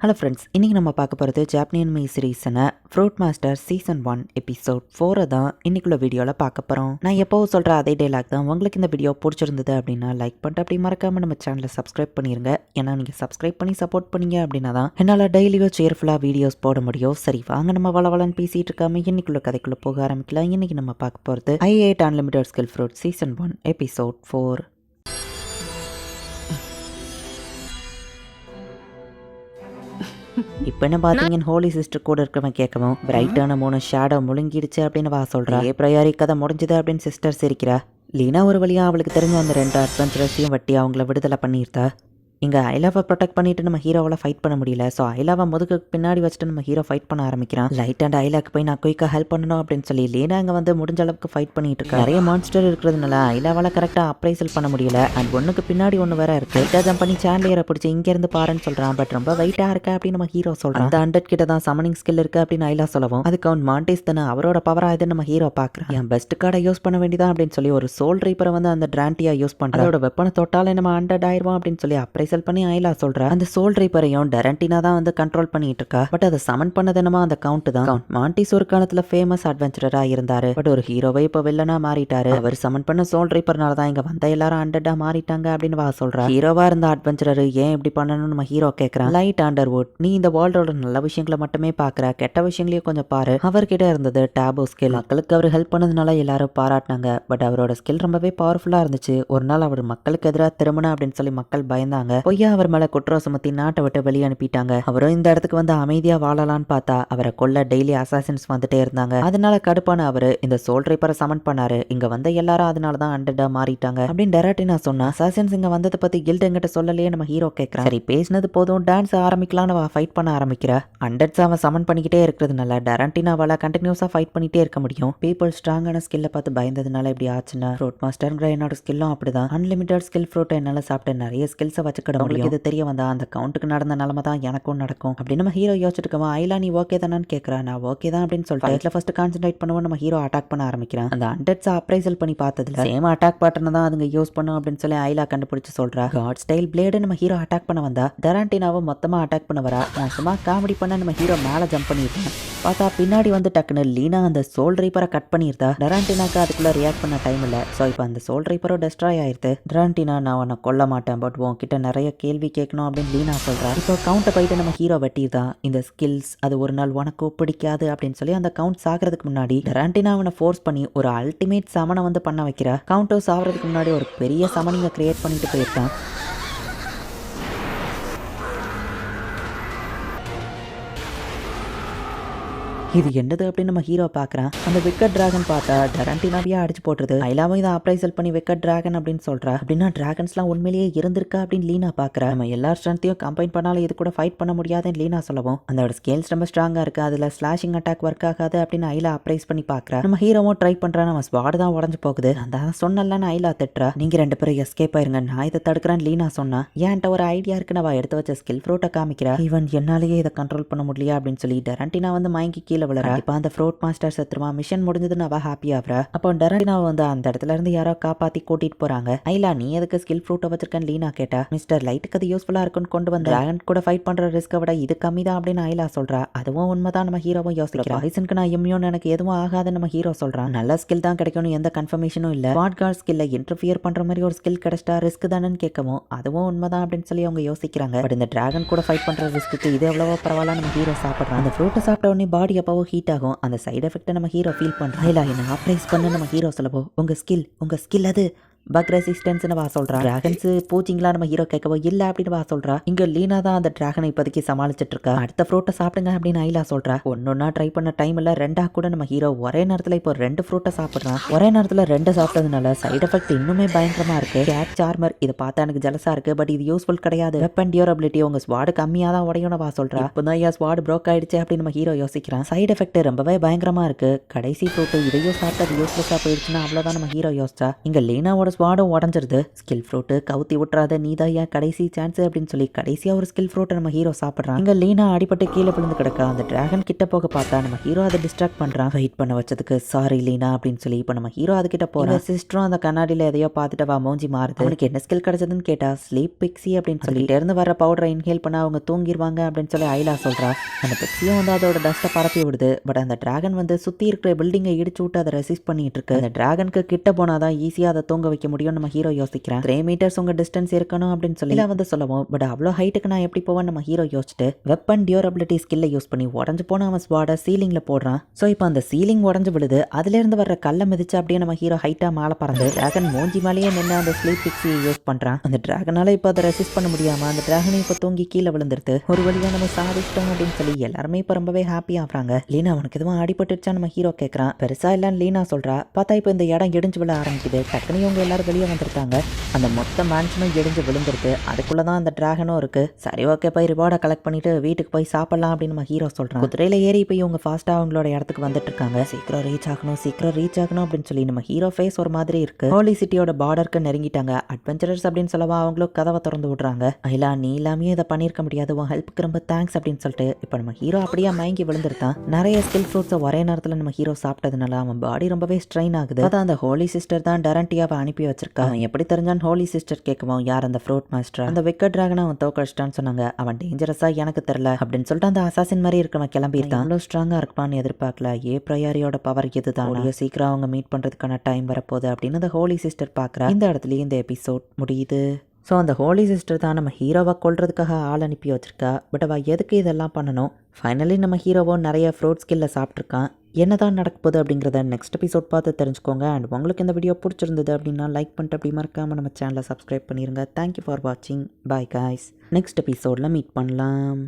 Hello friends இன்றைக்கி நம்ம பார்க்க போகிறது ஜாப்னியன் மீ சீரீஸனை fruit master season one episode ஃபோரை தான் இன்றைக்குள்ள வீடியோவில் பார்க்க போகிறோம் நான் எப்போவும் சொல்கிற அதே டைலாக் தான். உங்களுக்கு இந்த வீடியோ பிடிச்சிருந்தது அப்படின்னா லைக் பண்ணிட்டு அப்படி மறக்காமல் நம்ம சேனலை சப்ஸ்கிரைப் பண்ணிடுங்க ஏன்னா நீங்கள் சப்ஸ்கிரைப் பண்ணி சப்போர்ட் பண்ணீங்க அப்படின்னா தான் என்னால் டெய்லியும் சேர்ஃபுல்லாக வீடியோஸ் போட முடியும். சரி வாங்க நம்ம வளவலன்னு பேசிகிட்டு இருக்காம இன்றைக்குள்ள கதைக்குள்ளே போக ஆரம்பிக்கலாம். இன்றைக்கி நம்ம பார்க்க போகிறது ஐ eight unlimited skill fruit season one episode four இப்போ என்ன பார்த்தீங்கன்னு ஹோலி சிஸ்டர் கூட இருக்கவன் கேட்கவும் பிரைட்டான மூணு ஷேடோ முழுங்கிடுச்சு அப்படின்னு வா சொல்கிறா ஏ ப்ரையாரி கதை முடிஞ்சது அப்படின்னு சிஸ்டர் சிரிக்கிறா. லீனா ஒரு வழியா அவளுக்கு தெரிஞ்ச அந்த ரெண்டு அட்வென்ச்சரஸையும் வட்டி அவங்கள விடுதலை பண்ணியிருந்தா இங்கே ஐலாவை ப்ரொடெக்ட் பண்ணிட்டு நம்ம ஹீரோவால் ஃபைட் பண்ண முடியல. ஸோ ஐலாவை முதுகு பின்னாடி வச்சுட்டு நம்ம ஹீரோ ஃபைட் பண்ண ஆரம்பிக்கிறான். லைட் அண்ட் ஐலாக்கு போய் நான் குயிக்காக ஹெல்ப் பண்ணணும் அப்படின்னு சொல்லி லீனா இங்கே வந்து முடிஞ்ச அளவுக்கு ஃபைட் பண்ணிட்டு இருக்கா. நிறைய மான்ஸ்டர் இருக்கிறதுனால ஐலாவால் கரெக்டாக அப்ரைசல் பண்ண முடியல. அண்ட் ஒன்றுக்கு பின்னாடி ஒன்று வேற இருக்கு. லைட்டாக ஜம்ப் பண்ணி சேனலியரை பிடிச்சி இங்கேருந்து பாருன்னு சொல்கிறான் பட் ரொம்ப வெயிட்டாக இருக்கா அப்படின்னு நம்ம ஹீரோ சொல்கிறான் அந்த ஹண்ட்ரட் கிட்ட தான் சமனிங் ஸ்கில் இருக்கு அப்படின்னு ஐலா சொல்லவும். அதுக்கு அவன் மாண்டேஸ் தானே அவரோட பவராக இது நம்ம ஹீரோ பார்க்குறான். என் பெஸ்ட் கார்டை யூஸ் பண்ண வேண்டியதான் அப்படின்னு சொல்லி ஒரு சோல் ரீப்பரை வந்து அந்த டிராண்டியாக யூஸ் பண்ணுறான் அதோட வெப்பனை தொட்டாலே நம்ம ஹண்ட்ரட் ஆயிடுவோம் அப்படின்னு சொல்லி அப்ரைசல் பண்ணி ஐலா சொல்றா. அந்த சோல் ரீப்பரையும் டெரண்டினா தான் வந்து கண்ட்ரோல் பண்ணிட்டு இருக்கா பட் அதை சமன் பண்ணது என்னமோ அந்த கவுண்ட் தான். கவுண்ட் மாண்டிஸ் ஒரு காலத்துல ஃபேமஸ் அட்வென்ச்சரரா இருந்தாரு. பட் ஒரு ஹீரோவை இப்போ வில்லனா மாறிட்டாரு. அவர் சமன் பண்ண சோல் ரீப்பர்னால தான் இங்க வந்த எல்லாரும் ஹண்ட்ரடா மாறிட்டாங்க அப்படின்னு வா சொல்றா. ஹீரோவா இருந்த அட்வென்ச்சரர் ஏன் இப்படி பண்ணணும்னு நம்ம ஹீரோ கேட்கறான் லைட் அண்டர்வுட் நீ இந்த வேர்ல்டோட நல்ல விஷயங்களை மட்டுமே பாக்குற. கெட்ட விஷயங்களையும் கொஞ்சம் பாரு. அவர்கிட்ட இருந்தது டேபோ ஸ்கில் மக்களுக்கு அவர் ஹெல்ப் பண்ணதுனால எல்லாரும் பாராட்டினாங்க. பட் அவரோட ஸ்கில் ரொம்பவே பவர்ஃபுல்லா இருந்துச்சு. ஒரு நாள் அவர் மக்களுக்கு எதிராக திருமணம் அப்படின்னு சொல்லி மக்கள் பயந்தாங்க. பொய்யா அவர் மேல குற்றம் சுமத்தி நாட்டை விட்டு வெளியே அனுப்பிட்டாங்க. அவரும் இந்த இடத்துக்கு வந்து அமைதியா வாழலாம்னு பார்த்தா அவரை கொல்ல டெய்லி அசாசின்ஸ் வந்துட்டே இருந்தாங்க. அதனால கடுப்பான அவரு இந்த சோல் ரைப்பரை சமன் பண்ணாரு. இங்க வந்த எல்லாரும் அதனால தான் அண்டடா மாறிட்டாங்க. அப்படின்னு டெரட்டி நான் சொன்னா அசாசின்ஸ் இங்க வந்ததை பத்தி கில்ட் எங்கிட்ட சொல்லலையே நம்ம ஹீரோ கேட்கறான் சரி பேசினது போதும் டான்ஸ் ஆரம்பிக்கலாம்னு அவ ஃபைட் பண்ண ஆரம்பிக்கிறா. அண்டர்ஸ் அவன் சமன் பண்ணிக்கிட்டே இருக்கிறதுனால டெரண்டினாவால கண்டினியூஸா ஃபைட் பண்ணிட்டே இருக்க முடியும். பீப்புள் ஸ்ட்ராங்கான ஸ்கில்ல பார்த்து பயந்ததுனால இப்படி ஆச்சுன்னா ஃப்ரூட் மாஸ்டர்ங்கிற என்னோட ஸ்கில்லும் அப்படிதான். அன்லிமிட்டட் ஸ்கில் ஃப்ரூட்டை என்னால சாப்பிட்டு நிறைய ஸ்கில்ஸை வச்சுக்கிட முடியும். இது தெரிய வந்தா அந்த கவுண்ட்டுக்கு நடந்த நிலமை தான் எனக்கும் நடக்கும். அப்படின்னு நம்ம ஹீரோ யோசிச்சுட்டு இருக்கோம். ஐலா நீ ஓகே தானு கேட்கறா நான் ஓகே தான் அப்படின்னு சொல்லிட்டு ஃபைட்ல ஃபர்ஸ்ட் கான்சென்ட்ரேட் பண்ணுவோம் நம்ம ஹீரோ அட்டாக் பண்ண ஆரம்பிக்கிறான். அந்த ஹண்ட்ரட்ஸ் அப்ரைசல் பண்ணி பார்த்ததுல சேம் அட்டாக் பேட்டர்னை தான் அதுங்க யூஸ் பண்ணும் அப்படின்னு சொல்லி ஐலா கண்டுபிடிச்சு சொல்றா. காட் ஸ்டைல் பிளேடு நம்ம ஹீரோ அட்டாக் பண்ண வந்தா டெராண்டினாவை மொத்தமா அட்டாக் பண்ண வரா நான் சும்மா காமெடி பண்ண நம்ம ஹீரோ மேல ஜம்ப் பண்ணியிருக்கேன் பார்த்தா பின்னாடி வந்து டக்குன்னு லீனா அந்த சோல் ரீப்பரை கட் பண்ணியிருந்தா டெராண்டினாக்கு அதுக்குள்ள ரியாக்ட் பண்ண டைம் இல்லை. ஸோ இப்போ அந்த சோல் ரீப்பரோ டெஸ்ட்ராய் ஆயிருது. டெராண்டினா நான் உன்னை கொல்ல மாட்டேன் பட் உன்கிட்ட நிறைய கேள்வி கேட்கணும் அப்படின்னு லீனா சொல்றா. இப்போ கவுண்ட்டை போயிட்டு நம்ம ஹீரோ வெட்டிதான் இந்த ஸ்கில்ஸ் அது ஒரு நாள் உனக்கு பிடிக்காது அப்படின்னு சொல்லி அந்த கவுண்ட் சாகிறதுக்கு முன்னாடி டெராண்டினா அவனை ஃபோர்ஸ் பண்ணி ஒரு அல்டிமேட் சமனை வந்து பண்ண வைக்கிறா. கவுண்டோ சாகிறதுக்கு முன்னாடி ஒரு பெரிய சமனிங்க கிரியேட் பண்ணிட்டு போயிருக்கான். இது என்னது அப்படின்னு நம்ம ஹீரோ பார்க்குறான் அந்த விக்கட் டிராகன் பார்த்தா டரண்டினாவே அடிச்சு போட்டுருது. ஐலாவும் இதை அப்ரைசல் பண்ணி விக்கட் டிராகன் அப்படின்னு சொல்றா. அப்படின்னா டிராகன்ஸ்லாம் உண்மையிலேயே இருந்திருக்கா? அப்படின்னு லீனா பார்க்குறா நம்ம எல்லா ஸ்ட்ரென்த்தையும் கம்பைன் பண்ணாலும் இது கூட ஃபைட் பண்ண முடியாதுன்னு லீனா சொல்லவும். அதோட ஸ்கேல்ஸ் ரொம்ப ஸ்ட்ராங்காக இருக்கு. அதில் ஸ்லாஷிங் அட்டாக் ஒர்க் ஆகாது அப்படின்னு ஐலா அப்ரைஸ் பண்ணி பார்க்குறா நம்ம ஹீரோவும் ட்ரை பண்ணுறா நம்ம ஸ்வாடு தான் உடஞ்சு போகுது. அந்த சொன்னலன்னு ஐலா திட்டுறா. நீங்கள் ரெண்டு பேரும் எஸ்கேப் ஆயிருங்க. நான் இதை தடுக்கிறேன்னு லீனா சொன்னா ஏன்ட்ட ஒரு ஐடியா இருக்குன்னு எடுத்து வச்ச ஸ்கில் ஃப்ரூட்டை காமிக்கிறா. ஈவன் என்னாலேயே இதை கண்ட்ரோல் பண்ண முடியல அப்படின்னு சொல்லி டரண்டினா வந்து மயங்கி கீழே விழுறா இப்போ அந்த ஃப்ரூட் மாஸ்டர் செத்துருவா மிஷன் முடிஞ்சதுன்னு அவ ஹாப்பி ஆகுறா. அப்போ டரண்டினா வந்து அந்த இடத்துல இருந்து யாரோ காப்பாத்தி கூட்டிட்டு போறாங்க. ஐலா நீ எதுக்கு ஸ்கில் ஃப்ரூட்டை வச்சிருக்கேன்னு லீனா கேட்டா மிஸ்டர் லைட்டுக்கு அது யூஸ்ஃபுல்லா இருக்குன்னு கொண்டு வந்த. டிராகன் கூட ஃபைட் பண்ற ரிஸ்க்கை விட இது கம்மி தான் அப்படின்னு ஐலா சொல்றா. அதுவும் உண்மைதான் நம்ம ஹீரோவும் யோசிக்கிறோம் பாய்சனுக்கு நான் இம்யூன் எனக்கு எதுவும் ஆகாதுன்னு நம்ம ஹீரோ சொல்றான் நல்ல ஸ்கில் தான் கிடைக்கும்னு எந்த கன்ஃபர்மேஷனும் இல்ல. ஸ்வாட் கார்ட் ஸ்கில்ல இன்டர்ஃபியர் பண்ற மாதிரி ஒரு ஸ்கில் கிடைச்சிட்டா ரிஸ்க் தானேன்னு கேட்கவும் அதுவும் உண்மைதான் அப்படின்னு சொல்லி அவங்க யோசிக்கிறாங்க. பட் இந்த டிராகன் கூட ஃபைட் பண்ற ரிஸ்க்கு இது எவ்வளவோ பரவாயில்ல நம்ம ஹீரோ சாப்பிட்றான். அந்த ஃப்ரூட்டை சாப்பிட்ட உடனே பாடி எப்பவோ ஹீட் ஆகும். அந்த சைடு எஃபெக்ட்டை நம்ம ஹீரோ ஃபீல் பண்ணுறோம் இல்லை என்ன ஆப்ரைஸ் பண்ண நம்ம ஹீரோ சொல்லவோ உங்கள் ஸ்கில் உங்கள் ஸ்கில் அது. பக் ரெசிஸ்டன்ஸ்னு வா சொல்கிறா டிராகன்ஸ் பூச்சிங்களா நம்ம ஹீரோ கேட்கவோ இல்லை அப்படின்னு வா சொல்கிறா இங்கே லீனா தான் அந்த டிராகனை இப்போதைக்கு சமாளிச்சிட்டு இருக்கா. அடுத்த ஃப்ரூட்டை சாப்பிடுங்க அப்படின்னு ஐலா சொல்கிறா ஒன்னொன்னா ட்ரை பண்ண டைம் இல்லை ரெண்டா கூட நம்ம ஹீரோ ஒரே நேரத்தில் இப்போ ரெண்டு ஃப்ரூட்டை சாப்பிட்றான் ஒரே நேரத்தில் ரெண்டு சாப்பிட்டதுனால சைடு எஃபெக்ட் இன்னுமே பயங்கரமாக இருக்கு. கேட் சார்மர் இதை பார்த்தா எனக்கு ஜலசா இருக்கு பட் இது யூஸ்ஃபுல் கிடையாது. வெப்பன் டியூரபிலிட்டி உங்க ஸ்வாடு கம்மியாக தான் உடையும்னு வா சொல்கிறா இப்போ தான் என் ஸ்வாடு ப்ரோக் ஆயிடுச்சு அப்படின்னு நம்ம ஹீரோ யோசிக்கிறான். சைடு எஃபெக்ட் ரொம்பவே பயங்கரமாக இருக்கு. கடைசி ஃப்ரூட்டு இதையும் சாப்பிட்டு அது யூஸ்லெஸ்ஸாக போயிடுச்சுன்னா அவ்வளோதான் நம்ம ஹீரோ யோசிச்சா. இங்கே லீனாவோட லீனாவோட ஸ்வாடும் உடஞ்சிருது. ஸ்கில் ஃப்ரூட்டு கவுத்தி விட்டுறாத நீதாயா கடைசி சான்ஸ் அப்படின்னு சொல்லி கடைசியாக ஒரு ஸ்கில் ஃப்ரூட்டை நம்ம ஹீரோ சாப்பிட்றான். இங்கே லீனா அடிபட்டு கீழே விழுந்து கிடக்கா அந்த டிராகன் கிட்ட போக பார்த்தா நம்ம ஹீரோ அதை டிஸ்ட்ராக்ட் பண்ணுறான் வெயிட் பண்ண வச்சதுக்கு சாரி லீனா அப்படின்னு சொல்லி இப்போ நம்ம ஹீரோ அதுக்கிட்ட போகிறோம் சிஸ்டரும் அந்த கண்ணாடியில் எதையோ பார்த்துட்டு வா மூஞ்சி மாறுது. அவனுக்கு என்ன ஸ்கில் கிடைச்சதுன்னு கேட்டா ஸ்லீப் பிக்ஸி அப்படின்னு சொல்லிட்டு இருந்து வர பவுடரை இன்ஹேல் பண்ண அவங்க தூங்கிடுவாங்க அப்படின்னு சொல்லி ஐலா சொல்றா. அந்த பிக்ஸியும் வந்து அதோட டஸ்ட்டை பரப்பி விடுது. பட் அந்த டிராகன் வந்து சுற்றி இருக்கிற பில்டிங்கை இடிச்சு விட்டு அதை ரெசிஸ்ட் பண்ணிட்டு இருக்கு. அந்த டிராகனுக்கு கிட்ட போனாதான் ஈஸியாக அதை தூங்க வைக்க முடியும் நம்ம ஹீரோ யோசிக்கிறேன். த்ரீ மீட்டர்ஸ் உங்க டிஸ்டன்ஸ் இருக்கணும் அப்படின்னு சொல்லி வந்து சொல்லவும் பட் அவ்வளோ ஹைட்டுக்கு நான் எப்படி போவேன் நம்ம ஹீரோ யோசிச்சுட்டு வெப்பன் டியூரபிலிட்டி ஸ்கில்லை யூஸ் பண்ணி உடஞ்சு போன அவன் ஸ்வாட சீலிங்ல போடுறான். ஸோ இப்போ அந்த சீலிங் உடஞ்சு விழுது அதுல இருந்து வர்ற கல்லை மிதிச்சு அப்படியே நம்ம ஹீரோ ஹைட்டா மேலே பறந்து டிராகன் மூஞ்சி மேலேயே நின்று அந்த ஸ்லீப் பிக்ஸியை யூஸ் பண்றான். அந்த டிராகனால இப்போ அதை ரெசிஸ்ட் பண்ண முடியாம அந்த டிராகனை இப்போ தூங்கி கீழே விழுந்துருது. ஒரு வழியா நம்ம சாதிச்சிட்டோம் அப்படின்னு சொல்லி எல்லாருமே இப்போ ரொம்பவே ஹாப்பி ஆகுறாங்க. லீனா அவனுக்கு எதுவும் அடிபட்டுருச்சா நம்ம ஹீரோ கேட்கறான் பெருசா இல்லைன்னு லீனா சொல்றா. பார்த்தா இப்போ இந்த இடம் இடிஞ்சு விழ ஆரம்பிக்குது. டக்குனு இவங்க எல்லாரும் வெளியே வந்திருக்காங்க அந்த மொத்த மேன்ஷனும் இடிஞ்சு விழுந்துருக்கு அதுக்குள்ள தான் அந்த டிராகனும் இருக்கு. சரி ஓகே போய் ரிவார்டை கலெக்ட் பண்ணிட்டு வீட்டுக்கு போய் சாப்பிடலாம் அப்படின்னு நம்ம ஹீரோ சொல்றான் குதிரையில ஏறி போய் இவங்க ஃபாஸ்டா அவங்களோட இடத்துக்கு வந்துட்டு இருக்காங்க. சீக்கிரம் ரீச் ஆகணும் சீக்கிரம் ரீச் ஆகணும் அப்படின்னு சொல்லி நம்ம ஹீரோ ஃபேஸ் ஒரு மாதிரி இருக்கு. ஹோலி சிட்டியோட பார்டருக்கு நெருங்கிட்டாங்க. அட்வென்ச்சரர்ஸ் அப்படின்னு சொல்லவா அவங்களும் கதவை திறந்து விடுறாங்க. ஐலா நீ இல்லாமே இதை பண்ணியிருக்க முடியாது. உன் ஹெல்ப்புக்கு ரொம்ப தேங்க்ஸ் அப்படின்னு சொல்லிட்டு இப்போ நம்ம ஹீரோ அப்படியே மயங்கி விழுந்துருக்கான் நிறைய ஸ்கில் ஃப்ரூட்ஸை ஒரே நேரத்தில் நம்ம ஹீரோ சாப்பிட்டதுனால அவன் பாடி ரொம்பவே ஸ்ட்ரெயின் ஆகுது. அதான் அந்த ஹோலி சிஸ்டர் தான் டரண்டியாவை அனுப்பி வச்சிருக்கா? அவன் எப்படி தெரிஞ்சான்? ஹோலி சிஸ்டர் கேட்கவும் யார் அந்த ஃப்ரூட் மாஸ்டர் அந்த விக்கெட் டிராகனை அவன் தோக்கடிச்சிட்டான்னு சொன்னாங்க. அவன் டேஞ்சரஸா எனக்கு தெரியல. அப்படின்னு சொல்லிட்டு அந்த அசாசின் மாதிரி இருக்கவன் கிளம்பிட்டான் அவ்வளோ ஸ்ட்ராங்காக இருப்பான்னு எதிர்பார்க்கல. ஏ ப்ரையாரியோட பவர் இதுதான் சீக்கிரம் அவங்க மீட் பண்ணுறதுக்கான டைம் வரப்போகுது அப்படின்னு அந்த ஹோலி சிஸ்டர் பார்க்குறா. இந்த இடத்துலயே இந்த எபிசோட் முடியுது. ஸோ அந்த ஹோலி சிஸ்டர் தான் நம்ம ஹீரோவை கொள்றதுக்காக ஆள் அனுப்பி வச்சுருக்கா. பட் அவள் எதுக்கு இதெல்லாம் பண்ணணும்? ஃபைனலி நம்ம ஹீரோவோ நிறைய ஃப்ரூட் ஸ்கில்ல சாப்பிட்ருக்கான் என்ன தான் நடக்க போகுது அப்படிங்கிறத நெக்ஸ்ட் எபிசோட் பார்த்து தெரிஞ்சுக்கோங்க. அண்ட் உங்களுக்கு இந்த வீடியோ பிடிச்சிருந்தது அப்படின்னா லைக் பண்ணிட்டு அப்படி மறக்காமல் நம்ம சேனலை சப்ஸ்கிரைப் பண்ணிடுங்க தேங்க்யூ ஃபார் வாட்சிங் பாய் காய்ஸ் நெக்ஸ்ட் எபிசோடில் மீட் பண்ணலாம்.